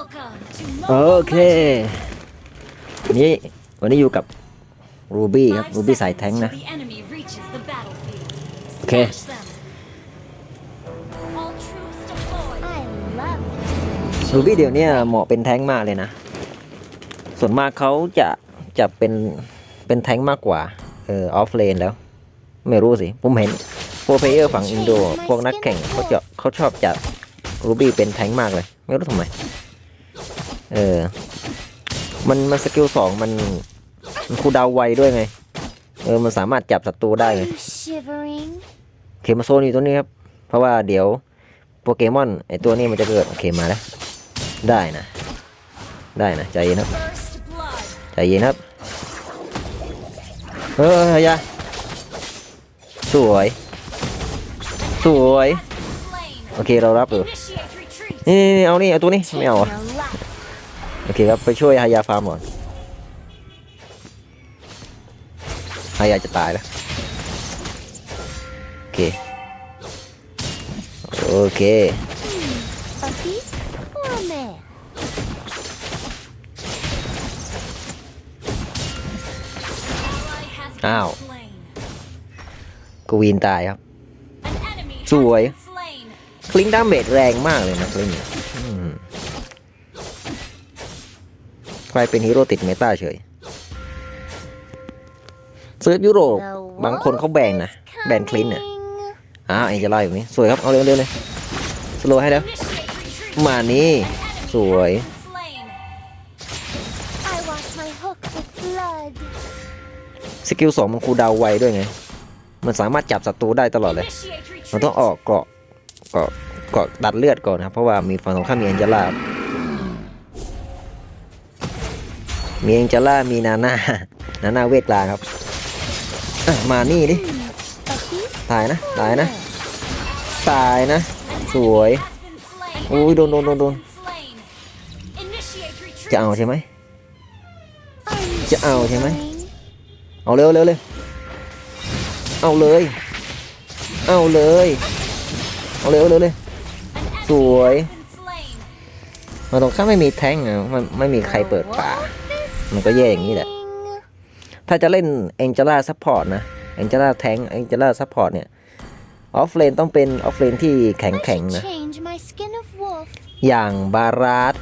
Welcome to โอ Mobile เควันนี้วันนี้อยู่กับรูบี้ครับ Five รูบี้สายแทง seconds ค์นะ till the enemy reaches the battlefield. Okay. Smash them. All troops deployed. I love รูบี้เดี๋ยวเนี้เหมาะเป็นแท้งค์มากเลยนะ ส่วนมากเขาจะจะเป็นเป็นแท้งค์มากกว่าเออออฟเลนแล้ว ไม่รู้สิ ผมเห็นโปรเพเยอร์ฝั่งอินโด พวกนักแข่งเขาจะเขาชอบจัดรูบี้เป็นแท้งค์มากเลย ไม่รู้ทำไม เออ มันมันสกิลสองมัน มันคูลดาวน์ไวด้วยไง เออ มันสามารถจับศัตรูได้ Are ไง you shivering? โอเคมาโซนอยู่ตรงนี้ครับ เพราะว่าเดี๋ยวโปเกมอนไอตัวนี้มันจะเกิด โอเคมาแล้ว ได้นะ ได้นะ ใจเย็นครับ First blood. ใจเย็นครับ เฮ้ยอยาสวย สวย Has been slain. โอเคเรารับอยู่ Initiate retreat. นี่นี่นี่เอานี่เอาตัวนี้ไม่เอา Taking อะ a life. โอเคครับไปช่วยฮายาฟาร์มก่อนฮายาจะตายแล้วโอเคโอเค A beast or a man? Ally has been Ow. slain. กวีนตายครับ สวย คลิงดาเมจแรงมากเลยนะคลิงเนี่ยอืม กลายเป็นฮีโร่ติดเมตาเฉยเซิร์ฟยุโรปบางคนเขาแบนนะแบนคลินเนี่ยอ้าเอ็งจะไล่แบบนี้สวยครับเอาเร็วๆเลยสโลว์ให้แล้วมานี่สวยสกิลสองมันคูดาวไวด้วยไง มันสามารถจับศัตรูได้ตลอดเลย มันต้องออกเกาะเกาะเกาะตัดเลือดก่อนนะครับ เพราะว่ามีฝั่งตรงข้ามมีแองเจล่า มีแองจล่ามีนาน่านาน่าเวทกลาครับมานี่ดิตายนะตายนะ ตายนะ สวย enemy has been slain. โอ้ยโดนโดนโดนโดนจะเอาใช่ไหมจะเอาใช่ไหมเอาเร็วเร็วเลยเอาเลย เอาเลย เอาเร็วเร็วเลยสวย มาตรงข้ามไม่มีแท้งอะมันไม่มีใครเปิดป่า มันก็แย่อย่างนี้แหละ ถ้าจะเล่นเองเจล่าซัพพอร์ตนะเองเจล่าแทงเองเจล่าซัพพอร์ตเนี่ยออฟเลนต้องเป็นออฟเลนที่แข็ง I แข็ง should นะ change my skin of wolf. อย่างบาราส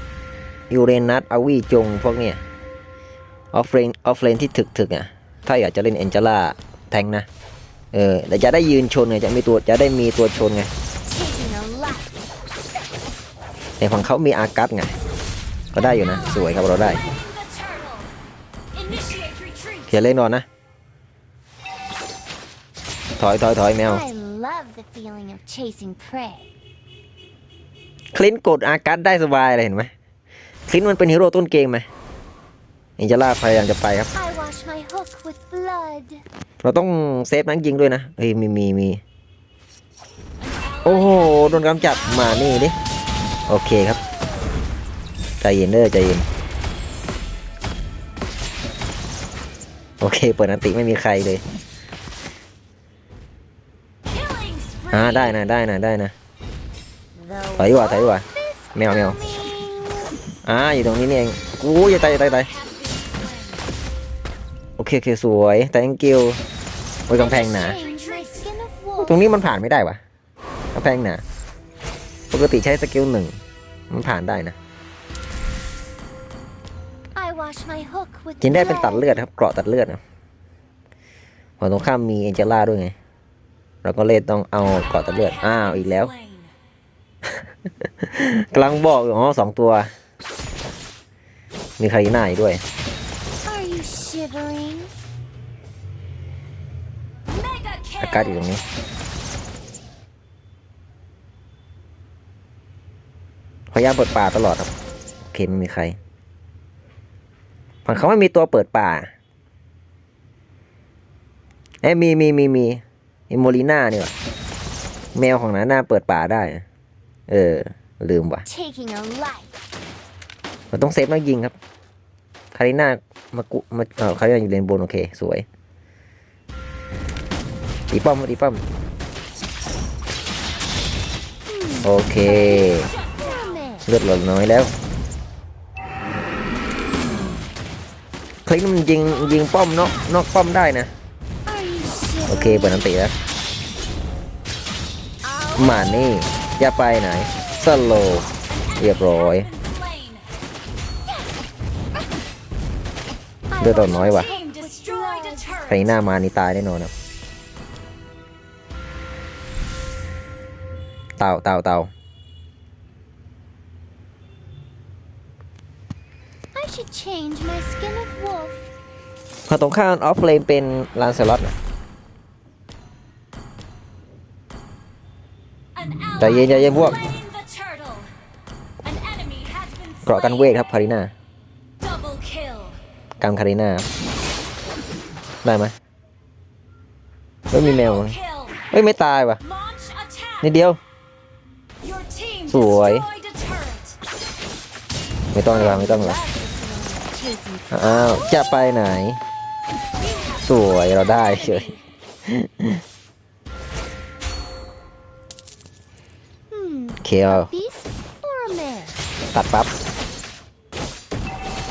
ยูเรนัสอาวีจงพวกเนี่ยออฟเลนออฟเลนที่ถึกๆอะถ้าอยากจะเล่นเองเจล่าแทงนะ เออแต่จะได้ยืนชนไงจะมีตัวจะได้มีตัวชนไง Taking a life. ในฝั่งเขามีอากัสไง ก็ได้อยู่นะ สวยครับเราได้ เขียนเล่นนอนนะ ถอยถอยถอยแมว I love the feeling of chasing prey. คลินกดอากัสได้สบายเลยเห็นไหมคลินมันเป็นฮีโร่ต้นเกมไหมเองจะล่าพยายามจะไปครับ I wash my hook with blood. เราต้องเซฟนักยิงด้วยนะเฮ้ยมีมีมีโอ้โหโดนกำจัดมานี่ดิโอเคครับ ใจเย็นเด้อใจเย็น เค เปิดอันติไม่มีใครเลยอ่าได้นะได้นะได้นะถอยดีกว่าถอยดีกว่าแมวแมวอ่าอยู่ตรงนี้นี่เองกูอย่าตายอย่าตายตายโอเคโอเคสวย thank you โอ้ยกำแพงหนาตรงนี้มันผ่านไม่ได้วะกำแพงหนาปกติใช้สกิลหนึ่งมันผ่านได้นะ จริงได้เป็นตัด blood. เลือดครับ เกราะตัดเลือดนะฝั่งตรงข้ามมีเอเจล่าด้วยไง เราก็เลยต้องเอาเกราะตัดเลือด อ้าวอีกแล้ว Slain. กำลังบอกอยู่อ๋อสองตัว มีคาริน่าอีกด้วย Are you shivering? Mega อากาศ kill. อยู่ตรงนี้พยายามเปิดป่าตลอดครับ โอเคไม่มีใคร ฝั่งเขาไม่มีตัวเปิดป่าเอ้ยมีมีมีมีมีโมลิน่านี่หว่าแมวของนาน่าเปิดป่าได้ เออ ลืมว่ะ Taking a life. เราต้องเซฟนักยิงครับ คาริน่ามากุมาเออคาริน่าอยู่เลนบนโอเค สวยตีป้อมตีป้อม โอเค A man. เลือดเหลือน้อยแล้ว คลิกมันยิงยิงป้อมนอกนอกป้อมได้นะ โอเคเปิดนันติแล้วมานี่จะไปไหนสโลเรียบร้อยเลือดน้อยว่ะใครหน้ามานี่ตายแน่นอนครับเต่าเต่าเต่า พอตรงข้ามออฟเลนเป็นลานเซลอตนะ An ใจเย็นใจเย็นพวกเกราะกันเวทครับคาริน่ากันคาริน่าได้ไหมเฮ้ยมีแมวเฮ้ยไม่ตายว่ะนิดเดียว สวย ไม่ต้องเลยไม่ต้องเลยอ้าวจะไปไหน สวยเราได้เฉย hmm, โอเคเอา beast or a man? ตัดปั๊บ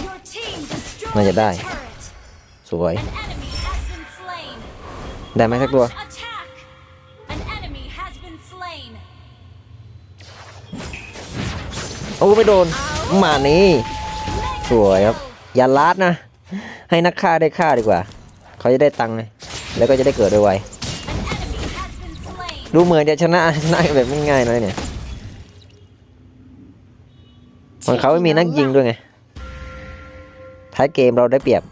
your team destroyed น่าจะได้ a turret. สวย An enemy has been slain. ได้ไหมสักตัว Launch attack. An enemy has been slain. โอ้ ไม่โดน มานี่ สวยครับ อย่าลาดนะ ให้นักฆ่าได้ฆ่าดีกว่า เขาจะได้ตังค์ไงแล้วก็จะได้เกิดไวๆดูเหมือนจะชนะชนะแบบง่ายๆน่อยเนี่ยมันเขาไม่มีนักยิงด้วยไง ท้ายเกมเราได้เปรียบ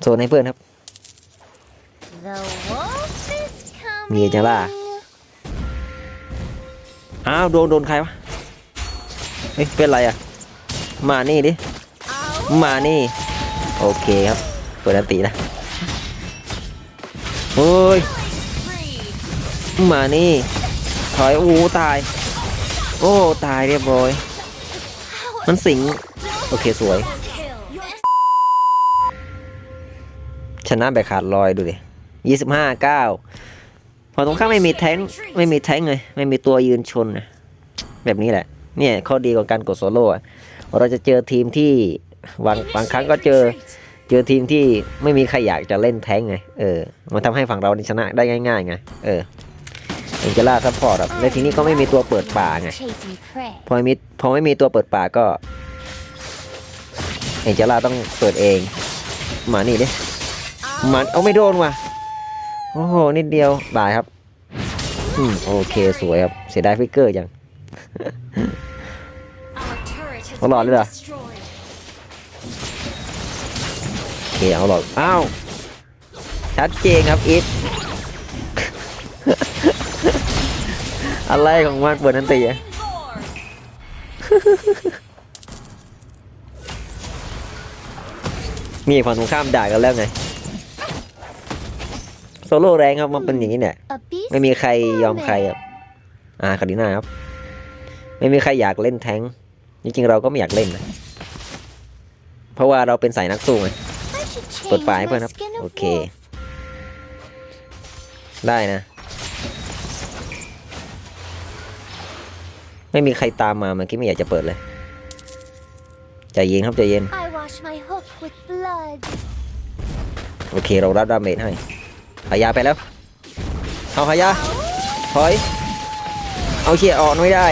โซนให้เพื่อนครับ มีจะล่าอ้าว โดน โดนใครวะ เฮ้ยเป็นไรอะ มานี่ดิ มานี่ โอเคครับ เปิดอันตินะเฮ้ย Spree. มานี่ ถอยโอ้โหตาย โอ้ ตายเรียบร้อย มันสิง โอเคสวย Kill. Your ชนะแบบขาดลอยดูดิยี่สิบห้าเก้าพอตรงข้ามไม่มีแท้งค์ไม่มีแท้งค์เลย ไม่มีตัวยืนชนนะแบบนี้แหละ เนี่ยข้อดีของการกดโซโล่อะเราจะเจอทีมที่บางบางครั้งก็เจอเจอทีมที่ไม่มีใครอยากจะเล่นแท้งไง เออ มันทำให้ฝั่งเราชนะได้ง่ายๆไง เออเอ็นเจล่าซัพพอร์ตแบบในทีนี้ก็ไม่มีตัวเปิดป่าไง พอไม่มีพอไม่มีตัวเปิดป่าก็เอ็นเจล่าต้องเปิดเอง มานี่ดิมันเอาไม่โดนว่ะ โอ้โห นิดเดียวตายครับ อืม โอเค สวยครับ เสียดายฟิกเกอร์จัง เอาหลอดเลยเหรอ been destroyed. โอเคเอาหรอกอ้าวชัดเจนครับอิทอะไรของมันเปิดนันตีอะ Lord. มีฝั่งตรงข้ามด่ากันแล้วไงโซโล่แรงครับมันเป็นอย่างนี้เนี่ย A beast ไม่มีใคร or a ยอมใคร man? ครับอ่าคาริน่าครับ ไม่มีใครอยากเล่นแท้งค์จริงๆเราก็ไม่อยากเล่นนะ เพราะว่าเราเป็นสายนักสู้ไง I should เปิด change ปลายให้เพื่อน my ครับ skin โอ of เค wolf. ได้นะ ไม่มีใครตามมาเมื่อกี้ไม่อยากจะเปิดเลย ใจเย็นครับใจเย็น I wash my hook with blood. โอเคเรารับดาเมจให้ขายาไปแล้ว เอาขายาถอย เอาเชียร์ออกไม่ได้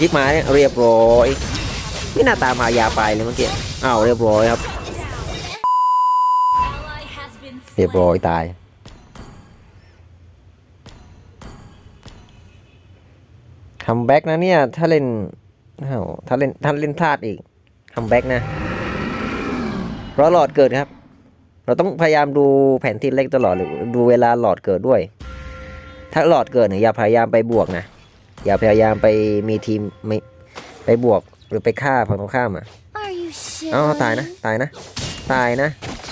ยิบมาเนี่ยเรียบร้อยไม่น่าตามหายาไปเลยเมื่อกี้อ้าวเรียบร้อยครับ เรียบร้อยตายคัมแบ็กนะเนี่ยถ้าเล่นอ้าวถ้าเล่นถ้าเล่นพลาดอีกคัมแบ็กนะเรอหลอดเกิดครับ เราต้องพยายามดูแผนที่เล็กตลอดหรือดูเวลาหลอดเกิดด้วย ถ้าหลอดเกิดเนี่ยอย่าพยายามไปบวกนะ อย่าพยายามไปมีทีมไม่ไปบวกหรือไปฆ่าฝั่งตรงข้ามอะ Are you เอ้า shivering? ตายนะ ตายนะ ตายนะ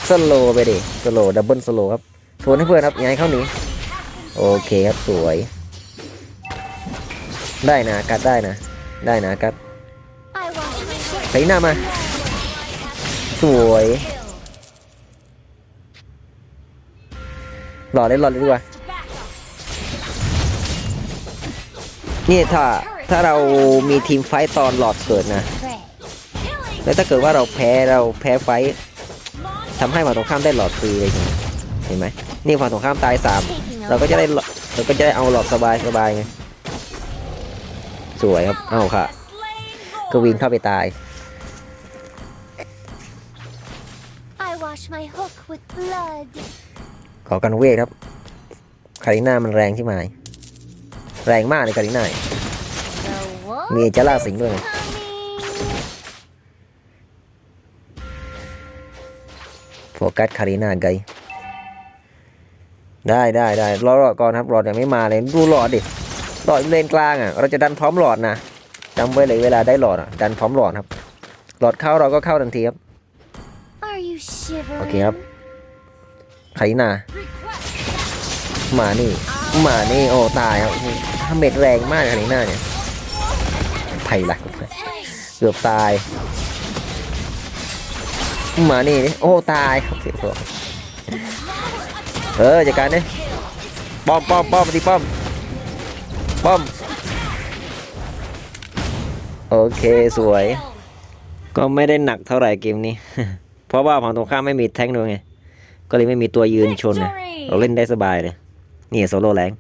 สโลไปดิสโลดับเบิลสโลครับสวนให้เพื่อนครับอยังไงเข้าหนีโอเคครับสวย ได้นะกัดได้นะ ได้นะกัด I wash my hook. ไปหน้ามา สวย Kill. หลอดเลยหลอดเลยดีกว่า นี่ถ้าถ้าเรามีทีมไฟต์ตอนหลอดเกิดนะ Prey. แล้วถ้าเกิดว่าเราแพ้เราแพ้ไฟท์ทำให้ฝั่งตรงข้ามได้หลอดฟรีเลยใช่ไหมเห็นไหมนี่ฝั่งตรงข้ามตายสาม Taking a เราก็จะได้ look. หลอดเราก็จะได้เอาหลอดสบายสบายไงสวยครับเอาค่ะ Has slain ก็วิน Lord. เข้าไปตาย I wash my hook with blood. ขอกันเวทครับคาริน่ามันแรงใช่ไหม แรงมากเลยคาริน่ามีเจล่าสิงด้วยโฟกัสคาริน่าไกได้ได้ได้รอรอก่อนครับหลอดยังไม่มาเลยดูหลอดดิหลอดเลนกลางอะเราจะดันพร้อมหลอดนะจำไว้เลยเวลาได้หลอดอะดันพร้อมหลอดครับ หลอดเข้าเราก็เข้าทันทีครับโอเคครับคารินามานี่ มานี่ โอ้ ตายครับ ทำเม็ดแรงมากคาริน่าเนี่ยไผ่หลักเกือบตาย มานี่ดิโอ้ ตายโอเคพอเออจัดการเนี่ยป้อมป้อมป้อมตีป้อมป้อม โอเคสวย ก็ไม่ได้หนักเท่าไหร่เกมนี้ เพราะว่าฝั่งตรงข้ามไม่มีแท้งด้วยไง ก็เลยไม่มีตัวยืนชนเราเล่นได้สบายเลย นี่โซโล่แรง